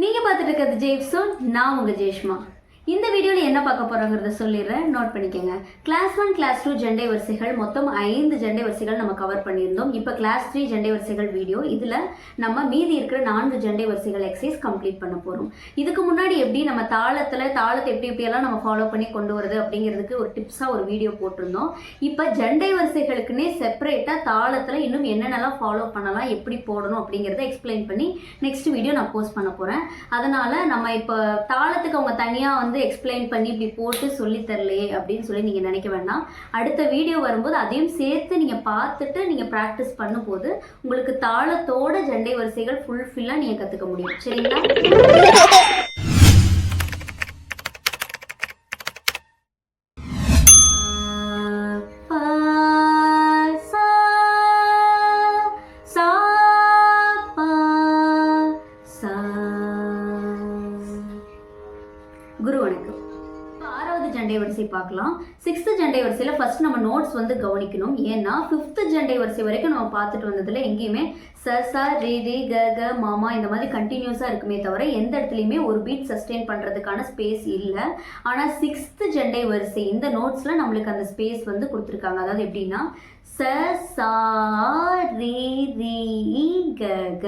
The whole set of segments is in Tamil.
நீங்கள் பார்த்துட்டு இருக்கிறது ஜெய்சோன் நான் உங்கள் ஜெயஷ்மா. இந்த வீடியோவில் என்ன பார்க்க போகிறோங்கிறத சொல்லிடுறேன். நோட் பண்ணிக்கோங்க. கிளாஸ் ஒன் கிளாஸ் டூ ஜெண்டை வரிசைகள் மொத்தம் ஐந்து ஜெண்டை வரிசைகள் நம்ம கவர் பண்ணியிருந்தோம். இப்போ கிளாஸ் த்ரீ ஜெண்டை வரிசைகள் வீடியோ இதில் நம்ம மீதி இருக்கிற நான்கு ஜெண்டை வரிசைகள் எக்ஸசைஸ் கம்ப்ளீட் பண்ண போகிறோம் இதுக்கு முன்னாடி எப்படி நம்ம தாளத்தில் தாளத்தை எப்படி எப்படியெல்லாம் நம்ம ஃபாலோ பண்ணி கொண்டு வருது அப்படிங்கிறதுக்கு ஒரு டிப்ஸாக ஒரு வீடியோ போட்டிருந்தோம். இப்போ ஜெண்டை வரிசைகளுக்குன்னே செப்பரேட்டாக தாளத்தில் இன்னும் என்னென்னலாம் ஃபாலோ பண்ணலாம் எப்படி போடணும் அப்படிங்கிறத எக்ஸ்பிளைன் பண்ணி நெக்ஸ்ட் வீடியோ நான் போஸ்ட் பண்ண போகிறேன் அதனால் நம்ம இப்போ தாளத்துக்கு அவங்க தனியாக வந்து எக்ஸ்பிளைன் பண்ணி இப்படி போட்டு சொல்லித் தரலையே அப்படின்னு சொல்லி நீங்கள் நினைக்க வேண்டாம். அடுத்த வீடியோ வரும்போது அதையும் சேர்த்து நீங்கள் பார்த்துட்டு நீங்கள் ப்ராக்டிஸ் பண்ணும்போது உங்களுக்கு தாளத்தோட ஜெண்டை வரிசைகள் ஃபுல்ஃபில்லாக நீங்கள் கற்றுக்க முடியும். சரிங்களா? பார்க்கலாம். சிக்ஸ்த் ஜெண்டை வரிசையில் ஃபர்ஸ்ட் நம்ம நோட்ஸ் வந்து கவனிக்கணும். ஏன்னா ஃபிஃப்த்து ஜண்டை வரிசை வரைக்கும் நம்ம பார்த்துட்டு வந்ததில் எங்கேயுமே ச ச ரே ரே க க மாமா இந்த மாதிரி கண்டினியூஸாக இருக்குமே தவிர எந்த இடத்துலையுமே ஒரு பீட் சஸ்டெயின் பண்ணுறதுக்கான ஸ்பேஸ் இல்லை. ஆனால் சிக்ஸ்த்து ஜெண்டை வரிசை இந்த நோட்ஸில் நம்மளுக்கு அந்த ஸ்பேஸ் வந்து கொடுத்துருக்காங்க. அதாவது எப்படின்னா ச சா ரே ரீ க க.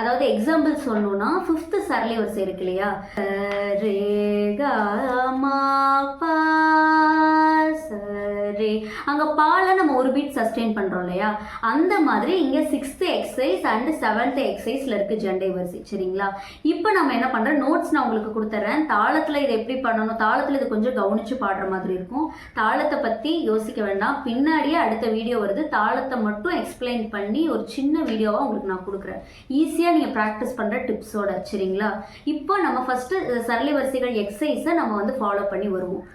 அதாவது எக்ஸாம்பிள் சொல்லணும்னா ஃபிஃப்த்து சரளி வரிசை இருக்கு இல்லையா? ச, ரே க மா பா ச, ரே. அங்கே பாலை நம்ம ஒரு பீட் சஸ்டெயின் பண்ணுறோம் இல்லையா? அந்த மாதிரி இங்கே சிக்ஸ்த்து எக்ஸசைஸ் அண்ட் செவன்த்து எக்ஸசைஸில் இருக்குது ஜெண்டை வரிசை சரிங்களா? இப்போ நம்ம என்ன பண்ணுறோம் நோட்ஸ் நான் உங்களுக்கு கொடுத்துட்றேன் தாளத்தில் இதை எப்படி பண்ணணும்? தாளத்தில் இது கொஞ்சம் கவனித்து பாடுற மாதிரி இருக்கும். தாளத்தை பற்றி யோசிக்க வேண்டாம். பின்னாடியே அடுத்த வீடியோ வருது. தாளத்தை மட்டும் எக்ஸ்பிளைன் பண்ணி ஒரு சின்ன வீடியோவாக உங்களுக்கு நான் கொடுக்குறேன். ஈஸியாக நீங்கள் ப்ராக்டிஸ் பண்ணுற டிப்ஸோட சரிங்களா? இப்போ நம்ம ஃபஸ்ட்டு சரளி வரிசைகள் எக்ஸசைஸை நம்ம வந்து ஃபாலோ பண்ணி வருவோம்.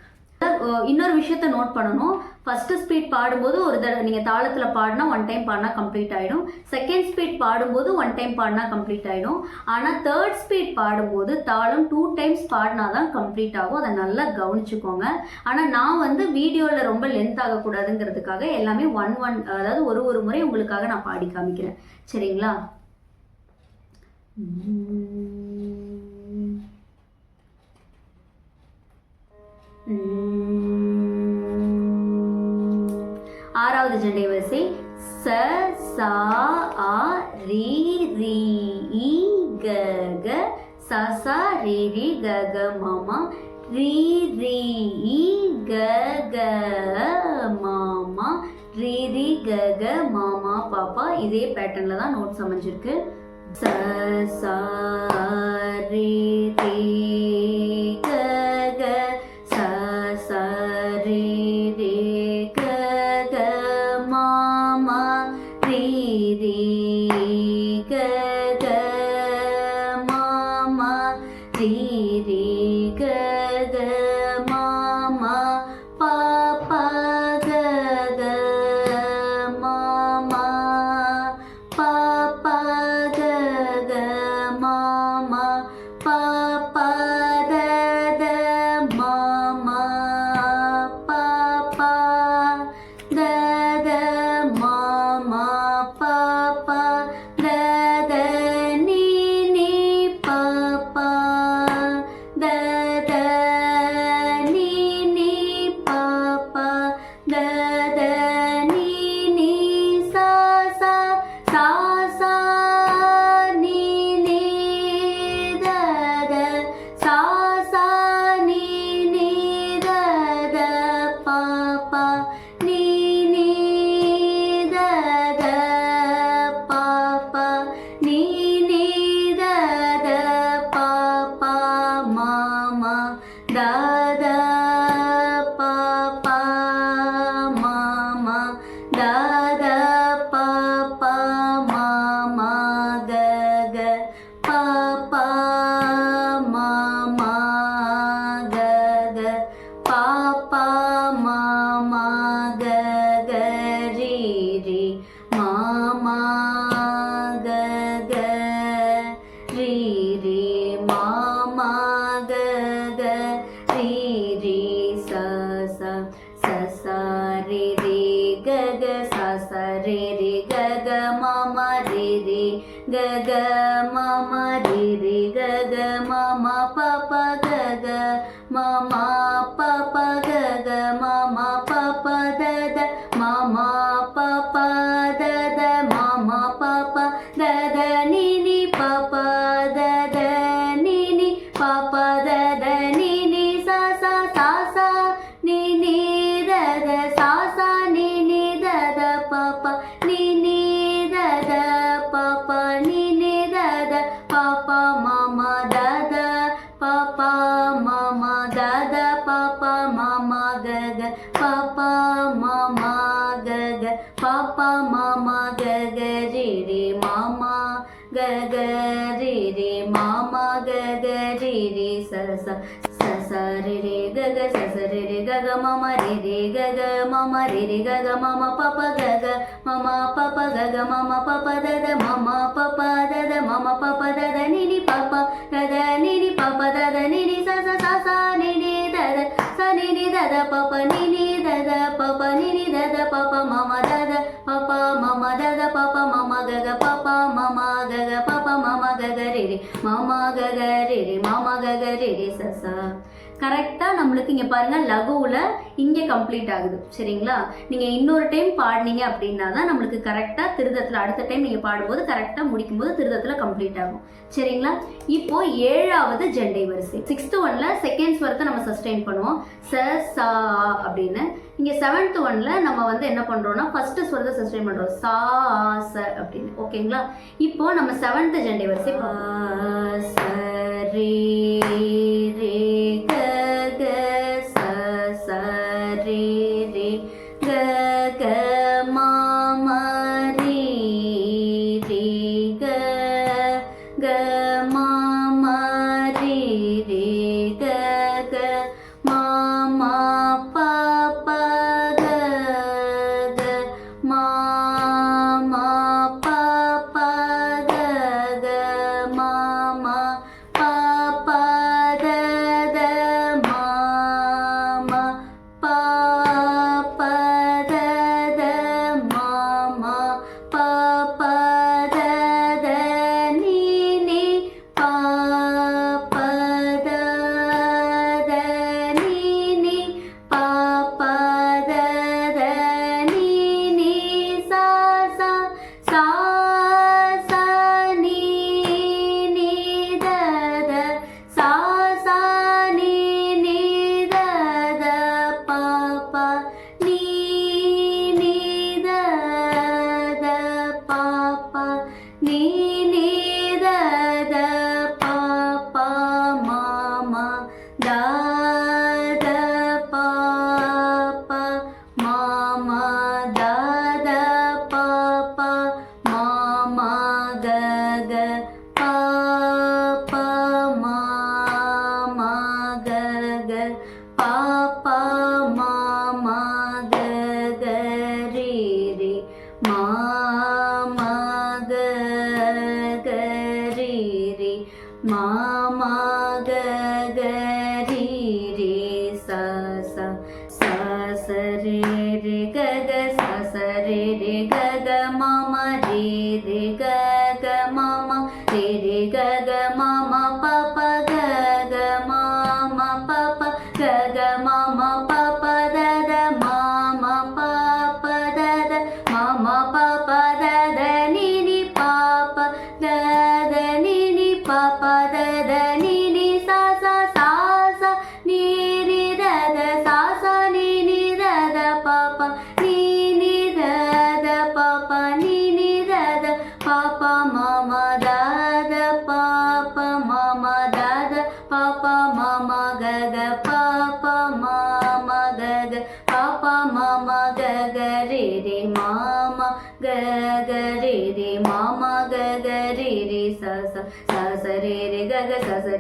இன்னொரு விஷயத்த நோட் பண்ணணும். ஃபஸ்ட்டு ஸ்பீட் பாடும்போது ஒரு தடவை நீங்கள் தாளத்தில் பாடினா ஒன் டைம் பாடினா கம்ப்ளீட் ஆகிடும் செகண்ட் ஸ்பீட் பாடும்போது ஒன் டைம் பாடினா கம்ப்ளீட் ஆகிடும் ஆனால் தேர்ட் ஸ்பீட் பாடும்போது தாளம் டூ டைம்ஸ் பாடினா தான் கம்ப்ளீட் ஆகும். அதை நல்லா கவனிச்சுக்கோங்க. ஆனால் நான் வந்து வீடியோவில் ரொம்ப லென்த் ஆகக்கூடாதுங்கிறதுக்காக எல்லாமே ஒன் ஒன் அதாவது ஒரு ஒரு முறை உங்களுக்காக நான் பாடி காமிக்கிறேன். சரிங்களா? உம். ஆறாவது ஜெண்டை வரிசை ச சா ஆ ரி ரி இ க க ச சா ரி ரி க க மாமா ரி ரி இ க க மாமா ரி ரி க க மாமா பாப்பா இதே பேட்டர்னில் தான் நோட்ஸ் அமைஞ்சிருக்கு. ச சா ரி ரி ரி மாமா க க ரே ரே மாமா க க ரே ரே ச ச ச ச ரே ரே க க ச ச ரே ரே க க மாமா ரே ரே க க மாமா ரே ரே க க மாமா பாப்பா க க மாமா பாப்பா க க மாமா பாப்பா த ச நீ நீ த த பாப்பா நீ நீ த த பாப்பா நீ நீ த த பாப்பா மாமா த த பாப்பா மாமா த த பாப்பா மாமா க க பாப்பா மாமா க க பாப்பா மாமா க க ரே ரே மாமா க க ரே ரே மாமா க க ரே ரே ச ச கரெக்டாக நம்மளுக்கு இங்கே பாருங்கள் லகுவில் இங்கே கம்ப்ளீட் ஆகுது. சரிங்களா? நீங்கள் இன்னொரு டைம் பாடினீங்க அப்படின்னா தான் நம்மளுக்கு கரெக்டாக திருதத்தில் அடுத்த டைம் நீங்கள் பாடும்போது கரெக்டாக முடிக்கும்போது திருதத்தில் கம்ப்ளீட் ஆகும். சரிங்களா? இப்போ ஏழாவது ஜெண்டை வரிசை. சிக்ஸ்த்து ஒன்ல செகண்ட் ஸ்வரத்தை நம்ம சஸ்டெயின் பண்ணுவோம். ச சா அப்படின்னு. இங்கே செவன்த் ஒனில் நம்ம வந்து என்ன பண்ணுறோம்னா ஃபஸ்ட்டு ஸ்வரத்தை சஸ்டைன் பண்ணுறோம் சா ச அப்படின்னு ஓகேங்களா இப்போ நம்ம செவன்த் ஜெண்டை வரிசை Good.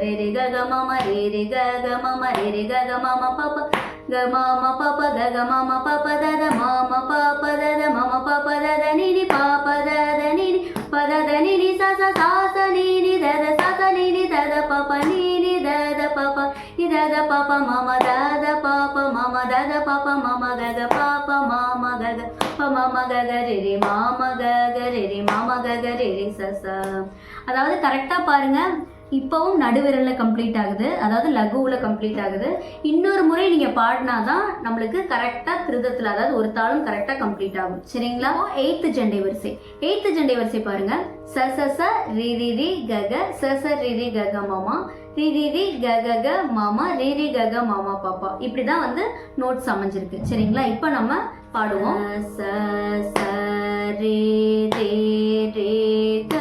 க ரே க க மாமா ரே ரே க க மாமா ரே ரே க க மாமா பாப்பா க மாமா பாப்ப க க மாமா பாப்பா த த மாமா பாப்பா த த மாமா பாப்பா த த நீ நீ பாப்பா த த நீ நீ ப த த நீ நீ சா ச சா சா நீ நீ த த சா சா நீ நீ த த பாப்பா நீ நீ த த பாப்பா நீ த த பாப்பா மாமா த த பாப்பா மாமா த த பாப்பா மாமா க க பாப்பா மாமா க க ப மாமா க க ரே ரே மாமா க க ரே ரே மாமா க க ரே ரே ச ச அதாவது கரெக்டாக பாருங்க. இப்போவும் நடுவிரலில் கம்ப்ளீட் ஆகுது. அதாவது லகுவில் கம்ப்ளீட் ஆகுது. இன்னொரு முறை நீங்கள் பாடினா தான் நம்மளுக்கு கரெக்டாக திருதத்தில் அதாவது ஒரு தாளும் கரெக்டாக கம்ப்ளீட் ஆகும். சரிங்களா? எயித்து ஜெண்டை வரிசை. எயித்து ஜெண்டை வரிசை பாருங்கள் ச ச ச ரி ரி ரி க க. ச ச ரி ரி க க மாமா. ரி ரி ரி க க க மாமா. ரி ரி க க மாமா பாப்பா. இப்படி தான் வந்து நோட்ஸ் அமைஞ்சிருக்கு. சரிங்களா? இப்போ நம்ம பாடுவோம். ச ச ரே ரே ரே க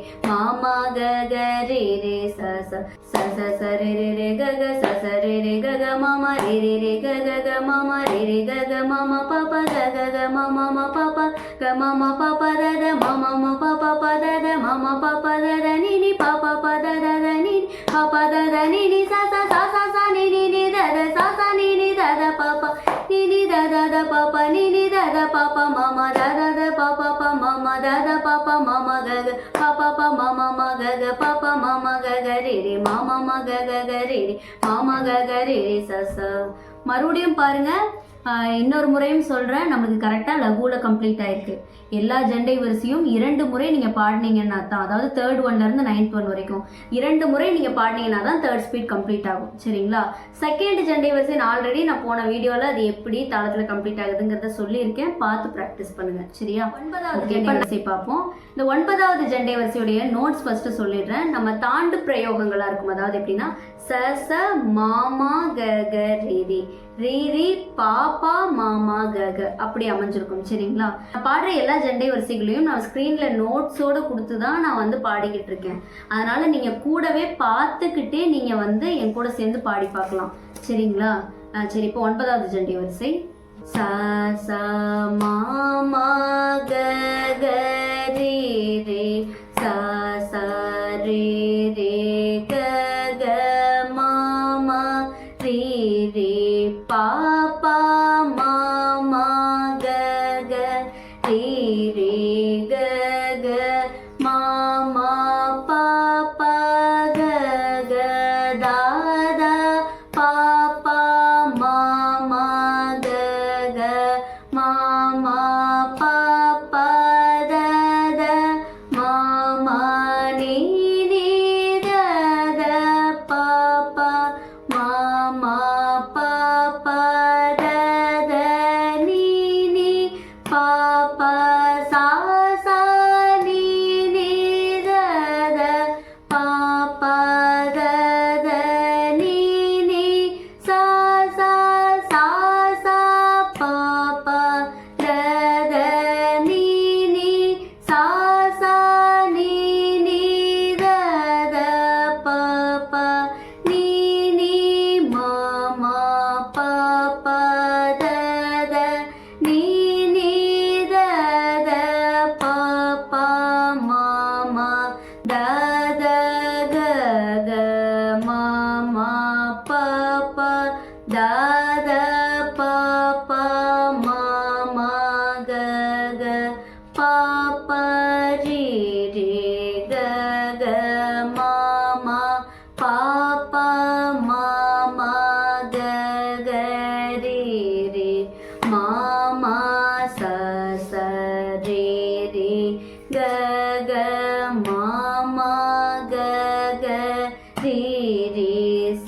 ரே ரே மாமா க க ரே ரே ச ச ச ச ச ரே ரே ரே க க ச ச ரே ரே க க மாமா ரே ரே ரே க க க மாமா ரே ரே க க மாமா பாப்பா க க க மாமா மா பாப்பா க மாமா பாப்பா த த மாமா மா பாப்பா ப த த மாமா பாப்பா த த நீ நீ பாப்பா ப த த த நீ பாப்பா த த நீ நீ சா சா சா சா சா நீ நீ நீ பாப்பா நீ நீ பாப்பா நீ நீ பாப்பா மாமா த த த பாப்பா ப மாமா த பாப்பா மாமா க க பாப்பா ப மாமா மா க க பாப்பா மாமா க ரே மாமா மா க க க ரே மாமா க க ரே ரே மறுபடியும் பாருங்க. இன்னொரு முறையும் சொல்கிறேன் நம்மளுக்கு கரெக்டாக லகுவில் கம்ப்ளீட் ஆயிருக்கு. எல்லா ஜெண்டை வரிசையும் இரண்டு முறை நீங்கள் பாடினீங்கன்னா தான் அதாவது தேர்ட் ஒன்லேருந்து நைன்த் ஒன் வரைக்கும் இரண்டு முறை நீங்கள் பாடினீங்கன்னா தான் தேர்ட் ஸ்பீட் கம்ப்ளீட் ஆகும். சரிங்களா? செகண்ட் ஜெண்டை வரிசை நான் ஆல்ரெடி நான் போன வீடியோவில் அது எப்படி தாளத்தில் கம்ப்ளீட் ஆகுதுங்கிறத சொல்லியிருக்கேன். பார்த்து ப்ராக்டிஸ் பண்ணுங்க. சரியா? ஒன்பதாவது ஜெண்டை வரிசை பார்ப்போம். இந்த ஒன்பதாவது ஜெண்டை வரிசையுடைய நோட்ஸ் ஃபர்ஸ்ட் சொல்லிடுறேன். நம்ம தாண்டு பிரயோகங்களாக இருக்கும். அதாவது எப்படின்னா ச ச மாமா க க ரே. ரீ ரீ பாப்பா மாமா க க அப்படி அமைஞ்சிருக்கும் சரிங்களா? நான் பாடுற எல்லா ஜெண்டை வரிசைகளையும் நான் ஸ்க்ரீனில் நோட்ஸோடு கொடுத்து தான் நான் வந்து பாடிக்கிட்டு இருக்கேன். அதனால் நீங்கள் கூடவே பார்த்துக்கிட்டே நீங்கள் வந்து என் கூட சேர்ந்து பாடி பார்க்கலாம் சரிங்களா? ஆ, சரி இப்போ ஒன்பதாவது ஜெண்டை வரிசை. ச ச மாமா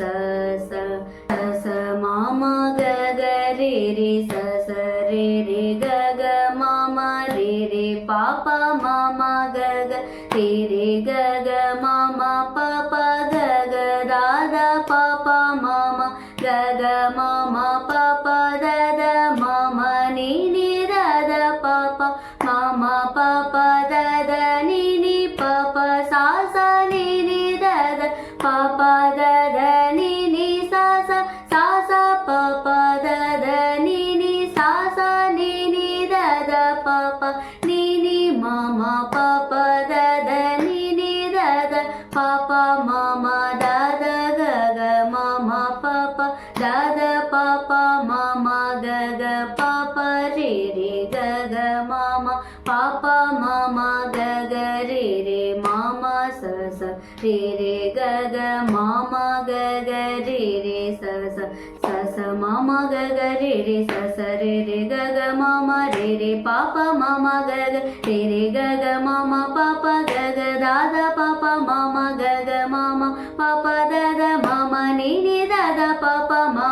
ரி மா மா பா பா த த நீ நீ த த பா பா மா மா த த க க மா மா பா பா த த பா பா மா மா க க பா பா ரே ரே க க மா மா பா பா மா மா க க ரே ரே மா மா ச ச ரே ரே க க மா மா க க ரே ரே ச ச ச ச மா மா க க ரே ரே ச ச ரே ரே க க மா மா ரே ரே பா பா மா மா க க. ரே ரே க க மா மா பா பா க க. தா தா பா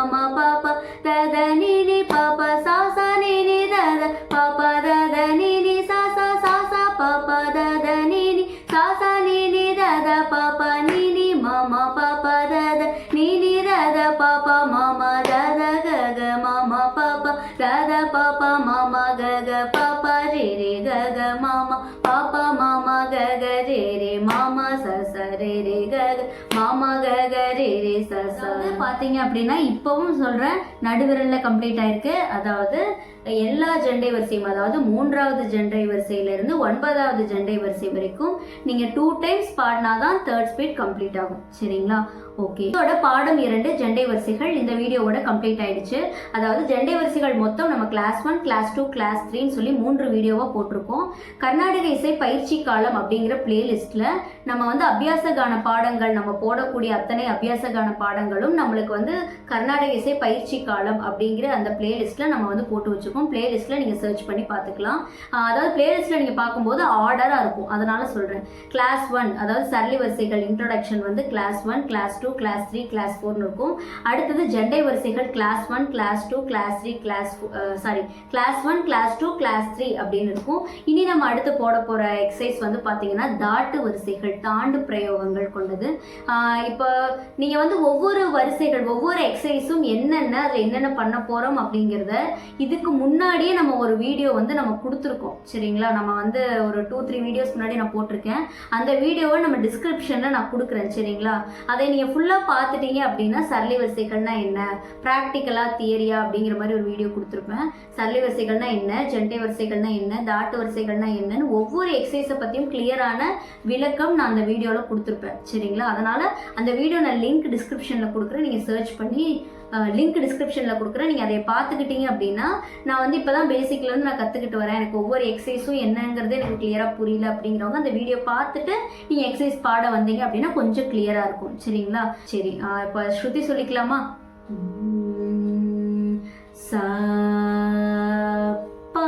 பார்த்தீங்க அப்படின்னா இப்போவும் சொல்கிறேன் நடுவிரலில் கம்ப்ளீட் ஆயிருக்கு. அதாவது எல்லா ஜெண்டை வரிசையும் அதாவது மூன்றாவது ஜெண்டை வரிசையிலிருந்து ஒன்பதாவது ஜெண்டை வரிசை வரைக்கும் நீங்கள் டூ டைம்ஸ் பாடினா தான் தேர்ட் ஸ்பீட் கம்ப்ளீட் ஆகும். சரிங்களா? ஓகே இதோட பாடம் இரண்டு ஜெண்டை வரிசைகள் இந்த வீடியோவோட கம்ப்ளீட் ஆயிடுச்சு. அதாவது ஜெண்டை வரிசைகள் மொத்தம் நம்ம class one class two class த்ரீன்னு சொல்லி மூன்று வீடியோவாக போட்டிருக்கோம். கர்நாடக இசை பயிற்சி காலம் அப்படிங்கிற பிளேலிஸ்ட்டில் நம்ம வந்து அபியாச கான பாடங்கள் நம்ம போடக்கூடிய அத்தனை அபியாச கான பாடங்களும் நம்மளுக்கு வந்து கர்நாடக இசை பயிற்சி காலம் அப்படிங்கிற அந்த பிளேலிஸ்ட்டில் நம்ம வந்து போட்டு வச்சுருக்கோம். பிளேலிஸ்ட்டில் நீங்கள் சர்ச் பண்ணி பார்த்துக்கலாம். அதாவது பிளேலிஸ்ட்டில் நீங்கள் பார்க்கும்போது ஆர்டராக இருக்கும். அதனால் சொல்கிறேன் கிளாஸ் ஒன் அதாவது சரளி வரிசைகள் இன்ட்ரடக்ஷன் வந்து class one class two class three class ஃபோர்னு இருக்கும். அடுத்தது ஜெண்டை வரிசைகள் class one class two class three class sorry class one class two class three அப்படின்னு இருக்கும். இனி நம்ம அடுத்து போட போகிற எக்ஸசைஸ் வந்து பார்த்தீங்கன்னா தாட்டு வரிசைகள் தாண்டு பிரயோகங்கள் கொண்டது. இப்போ நீங்கள் வந்து ஒவ்வொரு வரிசைகள் ஒவ்வொரு எக்ஸசைஸும் என்னென்ன அதில் என்னென்ன பண்ண போகிறோம் அப்படிங்கிறத இதுக்கு முன்னாடியே நம்ம ஒரு வீடியோ வந்து நம்ம கொடுத்துருக்கோம் சரிங்களா? நம்ம வந்து ஒரு டூ த்ரீ வீடியோஸ் முன்னாடி நான் போட்டிருக்கேன். அந்த வீடியோவை நம்ம டிஸ்கிரிப்ஷனில் நான் கொடுக்குறேன் சரிங்களா? அதை நீங்கள் ஃபுல்லாக பார்த்துட்டீங்க அப்படின்னா சரளி வரிசைகள்னா என்ன? ப்ராக்டிக்கலாக தியரியா அப்படிங்கிற மாதிரி ஒரு வீடியோ கொடுத்துருப்பேன். சரளி வரிசைகள்னா என்ன? ஜெண்டை வரிசைகள்னா என்ன? தாட்டு வரிசைகள்னா என்னன்னு ஒவ்வொரு எக்ஸசைஸை பற்றியும் கிளியரான விளக்கம் நான் அந்த வீடியோவில் கொடுத்துருப்பேன் சரிங்களா? அதனால் அந்த வீடியோ நான் லிங்க் டிஸ்கிரிப்ஷனில் கொடுக்குறேன். நீங்கள் சர்ச் பண்ணி லிங்க் டிஸ்கிரிப்ஷனில் கொடுக்குறேன். நீங்கள் அதை பார்த்துக்கிட்டீங்க அப்படின்னா நான் வந்து இப்போ தான் பேசிக்லேருந்து நான் கற்றுக்கிட்டு வரேன். எனக்கு ஒவ்வொரு எக்ஸசைஸும் என்னங்கிறது எனக்கு கிளியராக புரியல அப்படிங்கிறவங்க அந்த வீடியோ பார்த்துட்டு நீங்கள் எக்ஸசைஸ் பாட வந்தீங்க அப்படின்னா கொஞ்சம் கிளியராக இருக்கும். சரிங்களா? சரி இப்போ ஸ்ருதி சொல்லிக்கலாமா? சா பா